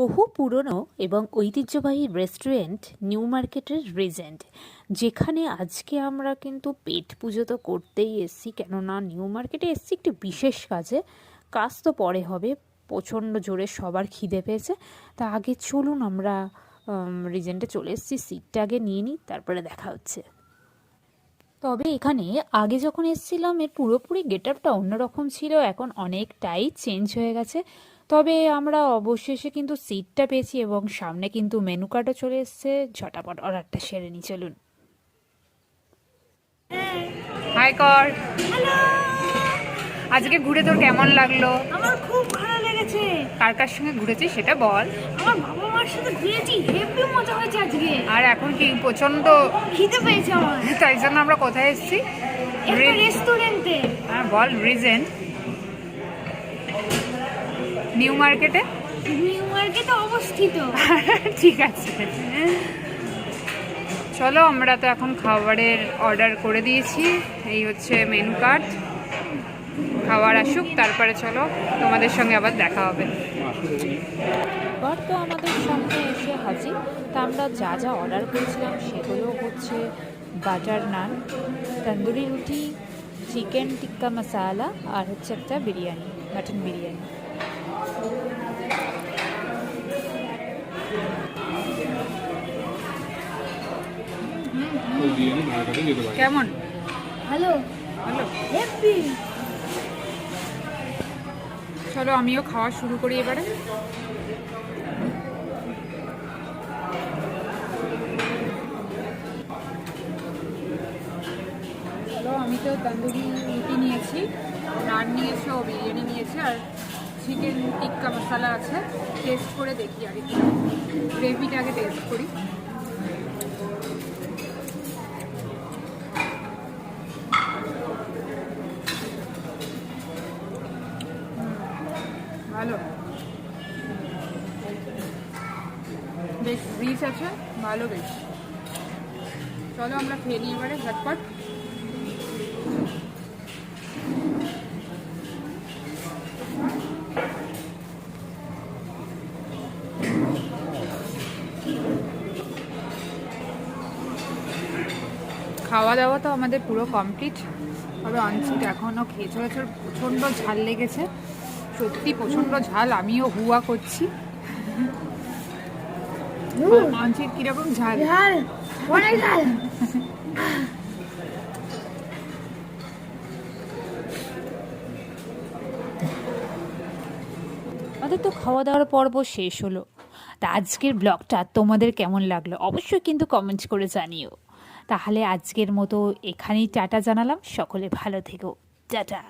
বহু পুরনো এবং ঐতিহ্যবাহী রেস্টুরেন্ট, নিউ মার্কেটের রিজেন্ট, যেখানে আজকে আমরা কিন্তু পেট পুজো তো করতেই এসছি, কেননা নিউ মার্কেটে এসছি একটি বিশেষ কাজে। কাজ তো পরে হবে, প্রচণ্ড জোরে সবার খিদে পেয়েছে। তা আগে চলুন আমরা রিজেন্টে চলে এসেছি, সিটটা আগে নিয়ে নিই, তারপরে দেখা হচ্ছে। তবে এখানে আগে যখন এসেছিলাম, এর পুরোপুরি গেট আপটা অন্যরকম ছিল, এখন অনেকটাই চেঞ্জ হয়ে গেছে। তবে আমরা অবশেষে কিন্তু সিটটা পেয়েছি এবং সামনে কিন্তু মেনু কার্ডও চলে এসছে। ঝটাপট অর্ডারটা সেরে নিই চলুন। হাই কর আজকে ঘুরে তোর কেমন লাগল? আমার খুব ভালো লেগেছে। কার কার সঙ্গে ঘুরেছি সেটা বল। আমার বাবা মার সাথে ঘুরেছি হেভি মজা হয়েছে আজকে। আর এখন কি প্রচণ্ড খিদে পেয়েছে আমার। তাই জন্য আমরা কোথায় এসেছি? রেস্টুরেন্টে হ্যাঁ বল রিজেন্ট নিউ মার্কেটে নিউ মার্কেটে অবস্থিত। ঠিক আছে। চলো আমরা তো এখন খাবারের অর্ডার করে দিয়েছি। এই হচ্ছে মেনু কার্ড খাবার আসুক তারপরে চলো তোমাদের সঙ্গে আবার দেখা হবে। এবার তো আমাদের সামনে এসে হাজির। তা আমরা যা যা অর্ডার করেছিলাম সেগুলো হচ্ছে বাটার নান তন্দুরি রুটি চিকেন টিক্কা মশালা আর হচ্ছে একটা বিরিয়ানি মাটন বিরিয়ানি। কেমন? হ্যালো ভালো? হেভি চলো আমিও খাওয়া শুরু করি এবারে। চলো আমি তো তন্দুরি রুটি নিয়েছি। নান নিয়েছি ও বিরিয়ানি নিয়েছি আর চিকেন টিক্কা মশলা আছে টেস্ট করে দেখি আর একটু। গ্রেভিটা আগে টেস্ট করি। ভালো। বেশ রিচ আছে, ভালো বেশ। চলো আমরা খেয়ে নিই এবারে, ঝটপট। খাওয়া দাওয়া তো আমাদের পুরো কমপ্লিট তবে অনসিট এখনও খেয়ে চলেছে প্রচণ্ড ঝাল লেগেছে। সত্যি প্রচণ্ড ঝাল আমিও হুয়া করছি। অনসিট কীরকম ঝাল? ঝাল অনেক ঝাল। আমাদের তো খাওয়া দাওয়ার পর্ব শেষ হলো। তা আজকের ব্লগটা তোমাদের কেমন লাগল? অবশ্যই কিন্তু কমেন্ট করে জানিও। তাহলে আজকের মতো এখানেই টাটা জানালাম। সকলে ভালো থেকো। টাটা।